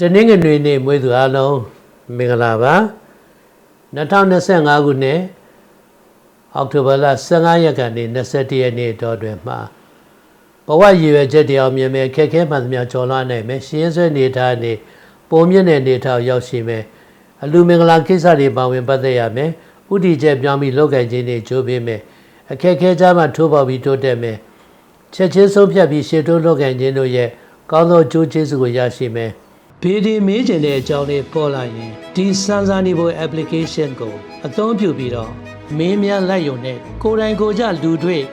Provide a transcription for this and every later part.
တနင်္ဂနွေနေ့မွေးသူအားလုံးမင်္ဂလာပါ2025ခုနှစ်အောက်တိုဘာလ15ရက်ကနေ21ရက်နေ့တော်တွင်မှာဘဝရည်ရွယ်ချက်တရားမြင်မဲ့ခက်ခဲမှန်သမျှကျော်လွှားနိုင်မယ်ရှင်းဆွဲနေထားနေပုံမြင့်တဲ့နေထားရောက်ရှိမယ်အလူမင်္ဂလာကိစ္စတွေပါဝင်ပတ်သက်ရမယ်ဥတီချက်ပြောင်းပြီးလောက်ကင်ခြင်းတွေကြိုးပေးမယ်အခက်ခဲကြမှထိုးပေါက်ပြီးတိုးတက်မယ်ချက်ချင်းဆုံးဖြတ်ပြီးရှေ့တိုးလောက်ကင်ခြင်းတို့ရဲ့ကောင်းသောကြိုးကျေးဇူးကိုရရှိမယ် ဘေဒီမေးခြင်းတဲ့အကြောင်းလေးပေါ်လာရင်ဒီစမ်းစာနေဖို့ application ကိုအသုံးပြုပြီးတော့မင်းများလိုက်ယုံနဲ့ကိုယ်တိုင်ကိုယ်ကြလူတွေ့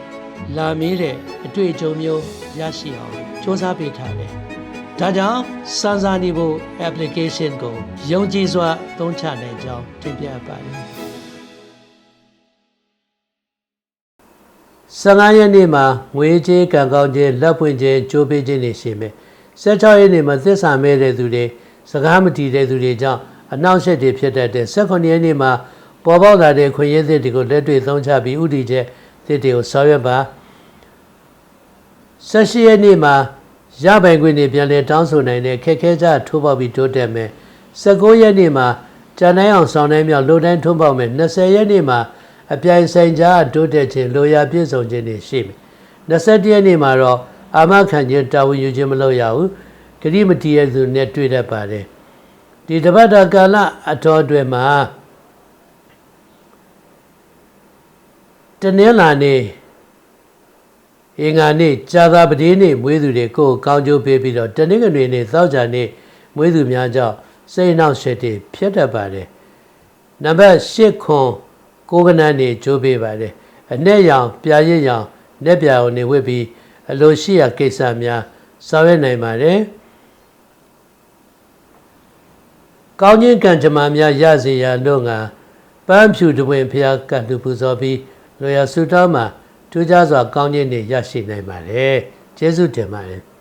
လာမေးတဲ့အတွေ့အကြုံမျိုးရရှိအောင်စ조사ပေးထားတယ်။ဒါကြောင့်စမ်းစာနေဖို့ application ကိုယုံကြည်စွာသုံးချနိုင်ကြောင်းတင်ပြပါတယ်။15ရက်နေ့မှာငွေကြေးကံကောင်းခြင်းလက်ဖွင့်ခြင်းကြိုးပေးခြင်းတွေရှိမယ်။ 16ရက်နေ့မှာသစ္စာမဲ့တဲ့သူတွေစကားမတည်တဲ့သူတွေကြောင့်အနောက်ရှက်တွေဖြစ်တတ်တဲ့18ရက်နေ့မှာပေါ်ပေါက်လာတဲ့ခွင့်ရသစ်တွေကိုလက်တွေ့သုံးချပြီးဥတီချက်သစ်တွေကိုဆောင်ရွက်ပါ18ရက်နေ့မှာရပိုင်ခွင့်တွေပြန်လည်တောင်းဆိုနိုင်တဲ့ခက်ခဲကြထိုးပေါက်ပြီးတိုးတက်မယ်19ရက်နေ့မှာကြံနိုင်အောင်ဆောင်နိုင်မြောက်လိုတိုင်းထုံးပေါက်မယ်20ရက်နေ့မှာအပြိုင်ဆိုင်ကြားတိုးတက်ခြင်းလိုရာပြည့်စုံခြင်းတွေရှိမယ်21ရက်နေ့မှာတော့ အာမခံခြင်းတာဝန်ယူခြင်းမလုပ်ရဘူးဂရိမတီရဲ့သူနဲ့တွေ့တတ်ပါတယ်ဒီတပတ်တာကာလအတော်အတွင်းမှာတနင်္လာနေ့အင်္ဂါနေ့ကြာသာပတိနေ့မွေးသူတွေကိုယ်ကောင်းကျိုးပေးပြီးတော့တနင်္ဂနွေနေ့သောကြာနေ့မွေးသူများကြောင့်စိတ်နှောက်ရှက်တွေဖြစ်တတ်ပါတယ်နံပါတ်၈ခွန်ကိုကနန်းနေကြိုးပေးပါတယ်အ내ရောင်ပြာရစ်ရောင်내ပြာအောင်နေဝစ်ပြီး အလိုရှိရာကိစ္စများဆောင်ရွက်နိုင်ပါတယ်ကောင်းခြင်းကံကြမ္မာများရစေရလို့ငါပန်းဖြူတဝင်ဖျားကတ်လူပူဇော်ပြီးလိုရာဆုတောင်းမှာထူးခြားစွာကောင်းခြင်းတွေရရှိနိုင်ပါတယ်ကျေးဇူးတင်ပါတယ်